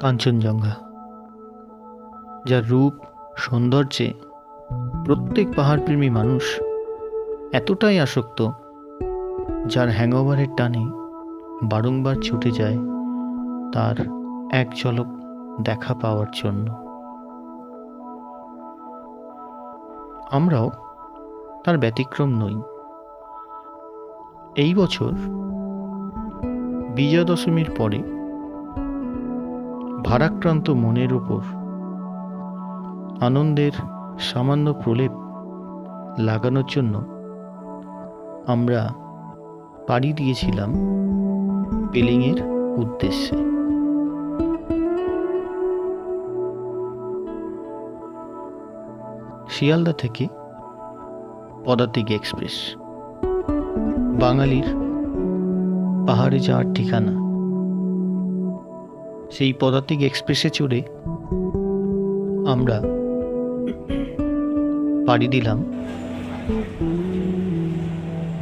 কাঞ্চনজঙ্ঘা যার রূপ সৌন্দর্যে প্রত্যেক পাহাড়প্রেমী মানুষ এতটাই আসক্ত যার হ্যাংওভারের টানে বারংবার ছুটে যায় তার এক ঝলক দেখা পাওয়ার জন্য। আমরাও তার ব্যতিক্রম নই। এই বছর বিজয়া দশমীর পরে ভারাক্রান্ত মনের উপর আনন্দের সামান্য প্রলেপ লাগানোর জন্য আমরা পাড়ি দিয়েছিলাম পেলিংয়ের উদ্দেশ্যে। শিয়ালদা থেকে পদাতিক এক্সপ্রেস, বাঙালির পাহাড়ে যাওয়ার ঠিকানা। সেই পদাতিক এক্সপ্রেসে চড়ে আমরা পাড়ি দিলাম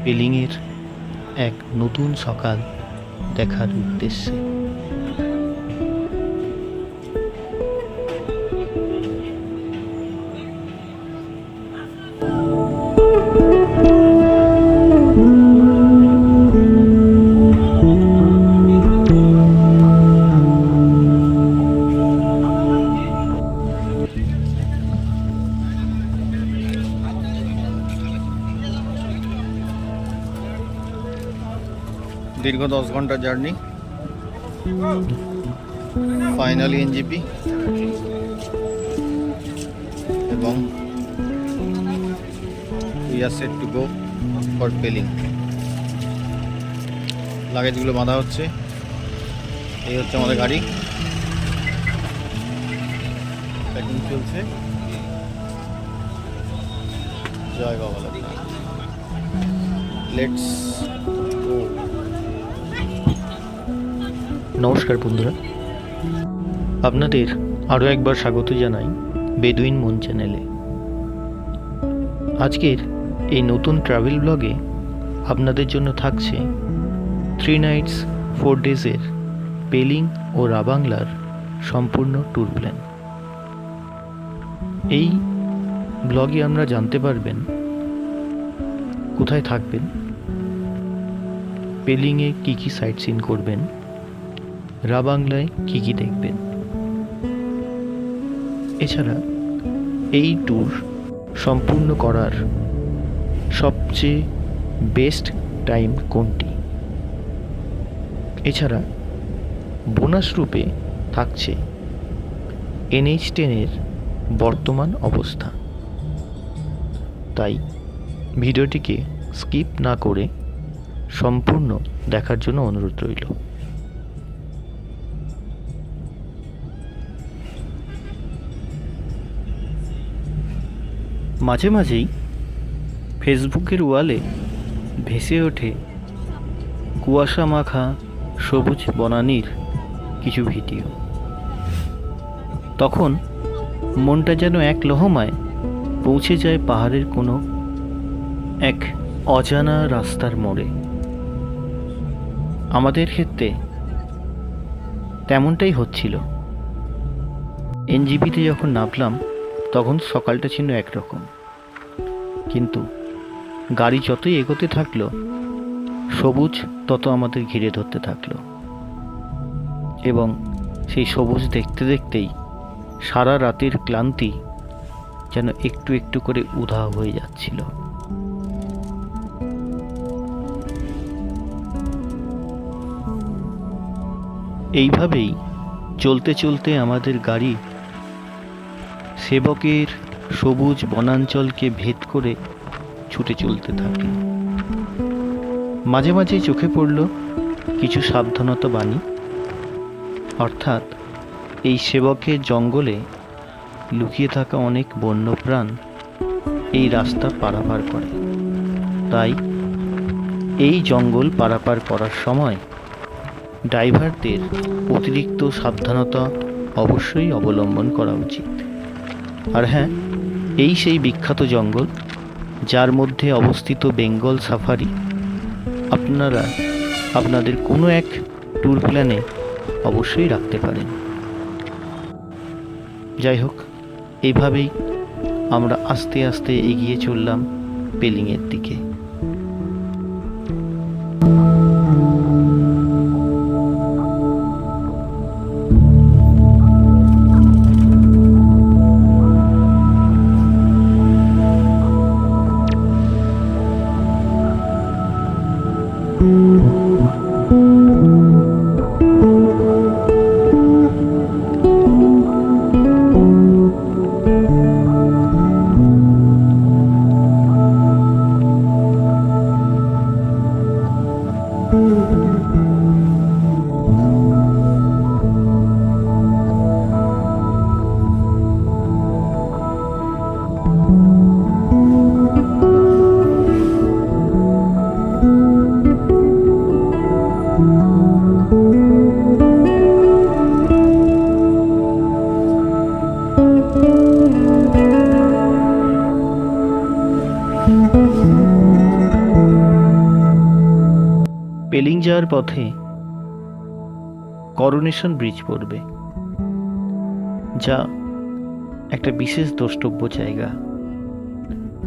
পেলিংয়ের এক নতুন সকাল দেখার উদ্দেশ্যে। দীর্ঘ দশ ঘণ্টা জার্নি। Finally NGP. এবং we are set to go for Pelling লাগেজগুলো বাঁধা হচ্ছে। এই হচ্ছে আমাদের গাড়ি। প্যাকিং চলছে। জয় বাবা লেটস নমস্কার বন্ধুরা। আপনাদের আরও একবার স্বাগত জানাই বেদুইন মন চ্যানেলে। আজকের এই নতুন ট্রাভেল ব্লগে আপনাদের জন্য থাকছে থ্রি নাইটস ফোর ডেজের পেলিং ও রাবাংলার সম্পূর্ণ ট্যুর প্ল্যান এই ব্লগে আমরা জানতে পারবেন কোথায় থাকবেন পেলিংয়ে কী কী সাইট সিন করবেন রাবাংলায় কী কী দেখবেন? এছাড়া এই ট্যুর সম্পূর্ণ করার সবচেয়ে বেস্ট টাইম কোনটি? এছাড়া বোনাস রূপে থাকছে এনএইচ টেনের বর্তমান অবস্থা। তাই ভিডিওটিকে স্কিপ না করে সম্পূর্ণ দেখার জন্য অনুরোধ রইল। মাঝে মাঝেই ফেসবুকের ওয়ালে ভেসে ওঠে কুয়াশা মাখা সবুজ বনানীর কিছু ভিডিও। তখন মনটা যেন এক লহমায় পৌঁছে যায় পাহাড়ের কোনো এক অজানা রাস্তার মোড়ে। আমাদের ক্ষেত্রে তেমনটাই হচ্ছিল। এনজিপিতে যখন নামলাম, তখন সকালটা ছিল একরকম। কিন্তু গাড়ি যতই এগোতে থাকল, সবুজ তত আমাদের ঘিরে ধরতে থাকল। এবং সেই সবুজ দেখতে দেখতেই সারা রাতের ক্লান্তি যেন একটু একটু করে উধাও হয়ে যাচ্ছিল। এইভাবেই চলতে চলতে আমাদের গাড়ি সেবকের সবুজ বনাঞ্চলকে ভেদ করে ছুটে চলতে থাকে। মাঝে মাঝে চোখে পড়ল কিছু সাবধানতা বাণী। অর্থাৎ, এই সেবকের জঙ্গলে লুকিয়ে থাকা অনেক বন্যপ্রাণ এই রাস্তা পারাপার করে। তাই, এই জঙ্গল পারাপার করার সময় ড্রাইভারদের অতিরিক্ত সাবধানতা অবশ্যই অবলম্বন করা উচিত। আর হ্যাঁ এই সেই বিখ্যাত জঙ্গল, যার মধ্যে অবস্থিত বেঙ্গল সাফারি। আপনারা আপনাদের কোনো এক ট্যুর প্ল্যানে অবশ্যই রাখতে পারেন। যাই হোক এইভাবেই আমরা আস্তে আস্তে এগিয়ে চললাম পেলিংয়ের দিকে। পেলিং যাওয়ার পথে করোনেশন ব্রিজ পড়বে, যা একটা বিশেষ দ্রষ্টব্য জায়গা।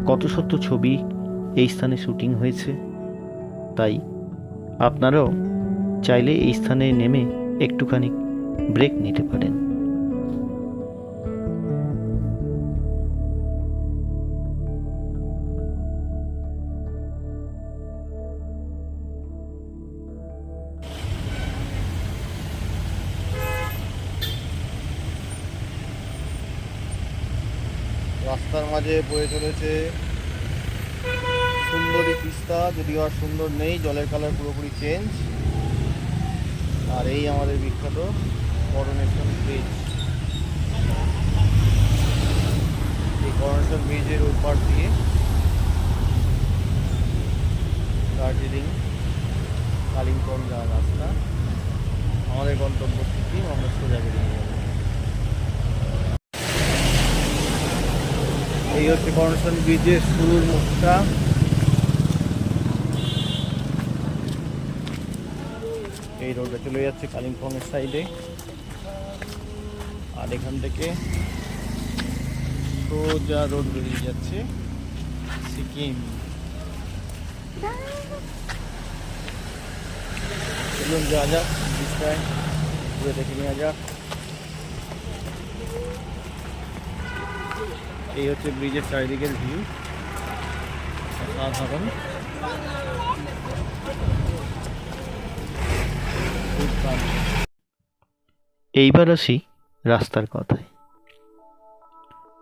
কত শত ছবি এই স্থানে শুটিং হয়েছে, তাই আপনারাও চাইলে এই স্থানে নেমে একটুখানি ব্রেক নিতে পারেন। রাস্তার মাঝে বয়ে চলেছে সুন্দরী তিস্তা, যদিও আর সুন্দর নেই, জলের কালার পুরোপুরি চেঞ্জ আর এই আমাদের বিখ্যাত করোনেশন ব্রিজ এই করোনেশন ব্রিজের ওপার দিয়ে দার্জিলিং, কালিম্পং যাওয়ার রাস্তা। আমাদের গন্তব্য সিকিম আমরা সোজা বেরিয়ে যাব। এই হচ্ছে করোনেশন ব্রিজের শুরুর মুখটা। এই রোডটা চলে যাচ্ছে কালিম্পংয়ের সাইডে আর এখান থেকে সোজা রোড বেরিয়ে যাচ্ছে, সিকিম। চলুন যাওয়া যাক ঘুরে দেখে নেওয়া যাক। এই হচ্ছে ব্রিজের চারিদিকের ভিউ অসাধারণ এইবার আসি রাস্তার কথায়।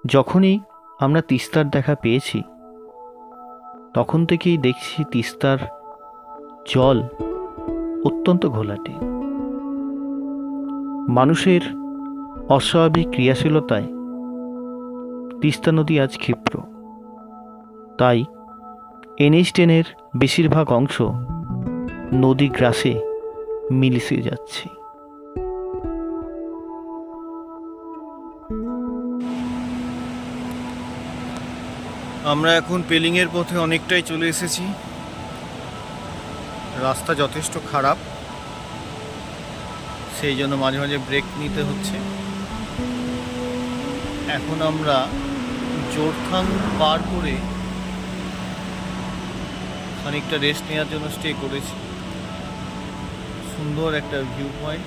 যখনই আমরা তিস্তার দেখা পেয়েছি, তখন থেকেই দেখছি তিস্তার জল অত্যন্ত ঘোলাটে। মানুষের অস্বাভাবিক ক্রিয়াশীলতায় তিস্তা নদী আজ ক্ষিপ্র। তাই এনএইচ টেনের বেশিরভাগ অংশ নদী গ্রাসে মিলিশে যাচ্ছি। আমরা এখন পেলিংয়ের পথে অনেকটাই চলে এসেছি। রাস্তা যথেষ্ট খারাপ। সেই জন্য মাঝে মাঝে ব্রেক নিতে হচ্ছে। এখন আমরা জোরথাং পার করে খানিকটা রেস্ট নেওয়ার জন্য স্টে করেছি। সুন্দর একটা ভিউ পয়েন্ট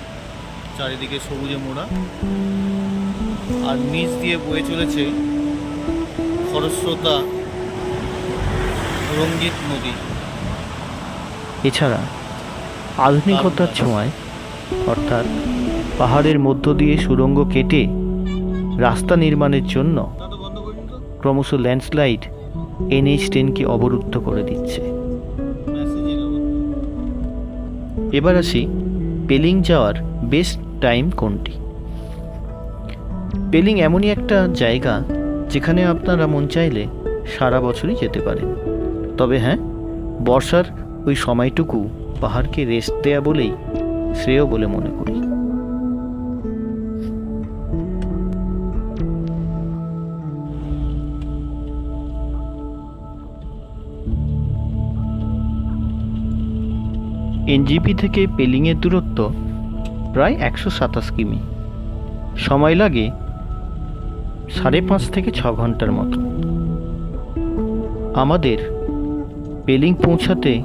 চারিদিকে সবুজে মোড়া। আর নিচ দিয়ে বয়ে চলেছে খরস্রোতা রঙ্গিত নদী। এছাড়া আধুনিকতার ছোঁয়ায় অর্থাৎ পাহাড়ের মধ্য দিয়ে সুড়ঙ্গ কেটে রাস্তা নির্মাণের জন্য ক্রমশ ল্যান্ডস্লাইড এনএইচ টেনকে অবরুদ্ধ করে দিচ্ছে। এবার আসি পেলিং যাওয়ার বেস্ট টাইম কোনটি? পেলিং এমনই একটা জায়গা যেখানে আপনারা মন চাইলে সারা বছরই যেতে পারেন। তবে হ্যাঁ বর্ষার ওই সময়টুকু পাহাড়কে রেস্ট দেয়া বলেই শ্রেয় বলে মনে করি। এনজিপি থেকে পেলিংয়ের দূরত্ব প্রায় একশো সাতাশ কিমি। সময় লাগে সাড়ে পাঁচ থেকে ছ ঘণ্টার মতো। আমাদের পেলিং পৌঁছাতে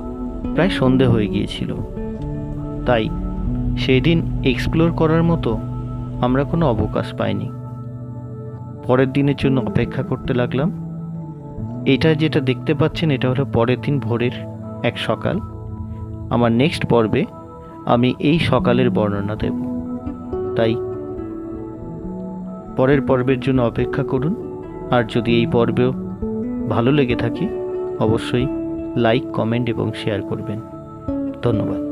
প্রায় সন্ধে হয়ে গিয়েছিল। তাই সেই দিন এক্সপ্লোর করার মতো আমরা কোনো অবকাশ পাইনি। পরের দিনের জন্য অপেক্ষা করতে লাগলাম। এটা যেটা দেখতে পাচ্ছেন, এটা হলো পরের দিন ভোরের এক সকাল। আমার নেক্সট পর্বে আমি এই সকালের বর্ণনা দেব। তাই পরের পর্বের জন্য অপেক্ষা করুন। আর যদি এই পর্বেও ভালো লেগে থাকে, অবশ্যই লাইক কমেন্ট এবং শেয়ার করবেন। ধন্যবাদ।